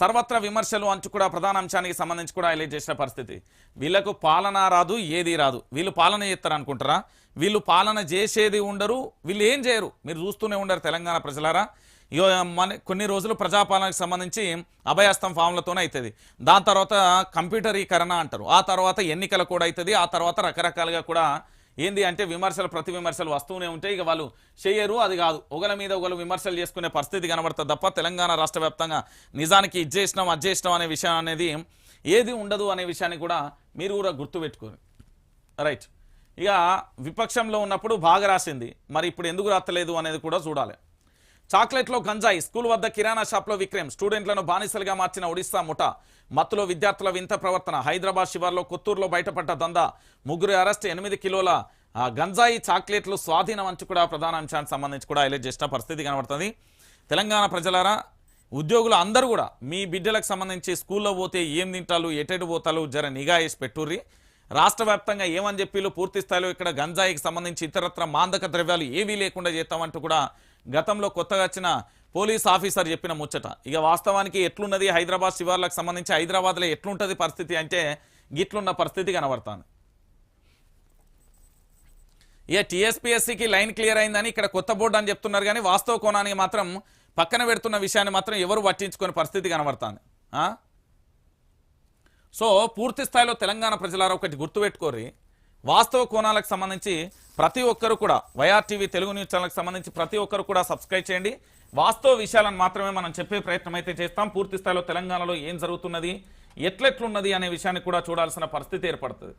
సర్వత్ర విమర్శలు అంచు కూడా ప్రధాన అంశానికి సంబంధించి కూడా హైలైట్ చేసిన పరిస్థితి. వీళ్ళకు పాలన రాదు ఏది రాదు. వీళ్ళు పాలన చేస్తారు అనుకుంటారా? వీళ్ళు పాలన చేసేది ఉండరు వీళ్ళు ఏం చేయరు? మీరు చూస్తూనే ఉండరు తెలంగాణ ప్రజలారా. మన కొన్ని రోజులు ప్రజాపాలనకు సంబంధించి అభయస్తం ఫామ్లతోనే అవుతుంది దాని తర్వాత కంప్యూటరీకరణ అంటారు. ఆ తర్వాత ఎన్నికలు కూడా అవుతుంది ఆ తర్వాత రకరకాలుగా కూడా ఏంది అంటే విమర్శలు ప్రతి విమర్శలు వస్తూనే ఉంటాయి. ఇక వాళ్ళు చేయరు అది కాదు. ఒకల మీద ఒకరు విమర్శలు చేసుకునే పరిస్థితి కనబడుతుంది తప్ప తెలంగాణ రాష్ట్ర వ్యాప్తంగా నిజానికి ఇది చేసినాం అది చేసినాం అనే విషయం అనేది ఏది ఉండదు అనే విషయాన్ని కూడా మీరు కూడా గుర్తుపెట్టుకోరు రైట్. ఇక విపక్షంలో ఉన్నప్పుడు బాగా రాసింది. మరి ఇప్పుడు ఎందుకు రాస్తలేదు అనేది కూడా చూడాలి. చాక్లెట్లో గంజాయి స్కూల్ వద్ద కిరాణా షాప్లో విక్రయం స్టూడెంట్లను బానిసలుగా మార్చిన ఒడిస్సా ముఠా. మత్తులో విద్యార్థుల వింత ప్రవర్తన హైదరాబాద్ శివార్లో కొత్తూరులో బయటపడ్డ దందా ముగ్గురు అరెస్ట్ ఎనిమిది కిలోల గంజాయి చాక్లెట్లు స్వాధీనం అంచు కూడా ప్రధాన అంశానికి సంబంధించి కూడా హైలైట్ చేసిన పరిస్థితి కనబడుతుంది. తెలంగాణ ప్రజలారా ఉద్యోగులు అందరూ కూడా మీ బిడ్డలకు సంబంధించి స్కూల్లో పోతే ఏం తింటాలు ఎటెటు పోతాలు జర నిఘా వేసి పెట్టుర్రి. రాష్ట్ర వ్యాప్తంగా ఏమని చెప్పిలు పూర్తి స్థాయిలో ఇక్కడ గంజాయికి సంబంధించి ఇతరత్ర మాందక ద్రవ్యాలు ఏవీ లేకుండా చేస్తామంటూ కూడా గతంలో కొత్తగా వచ్చిన పోలీస్ ఆఫీసర్ చెప్పిన ముచ్చట. ఇక వాస్తవానికి ఎట్లున్నది? హైదరాబాద్ శివార్లకు సంబంధించి హైదరాబాద్లో ఎట్లుంటుంది పరిస్థితి అంటే గిట్లున్న పరిస్థితి కనబడతాను ఇక టీఎస్పీఎస్సీకి లైన్ క్లియర్ అయిందని ఇక్కడ కొత్త బోర్డు అని చెప్తున్నారు కానీ వాస్తవ కోణానికి మాత్రం పక్కన పెడుతున్న విషయాన్ని మాత్రం ఎవరు పట్టించుకునే పరిస్థితి కనబడుతుంది. సో పూర్తి స్థాయిలో తెలంగాణ ప్రజలారా ఒకటి గుర్తుపెట్టుకోరి వాస్తవ కోణాలకు సంబంధించి ప్రతి ఒక్కరు కూడా వైఆర్టీవీ తెలుగు న్యూస్ ఛానల్కి సంబంధించి ప్రతి ఒక్కరు కూడా సబ్స్క్రైబ్ చేయండి. వాస్తవ విషయాలను మాత్రమే మనం చెప్పే ప్రయత్నం అయితే చేస్తాం. పూర్తి స్థాయిలో తెలంగాణలో ఏం జరుగుతున్నది ఎట్లెట్లున్నది అనే విషయాన్ని కూడా చూడాల్సిన పరిస్థితి ఏర్పడుతుంది.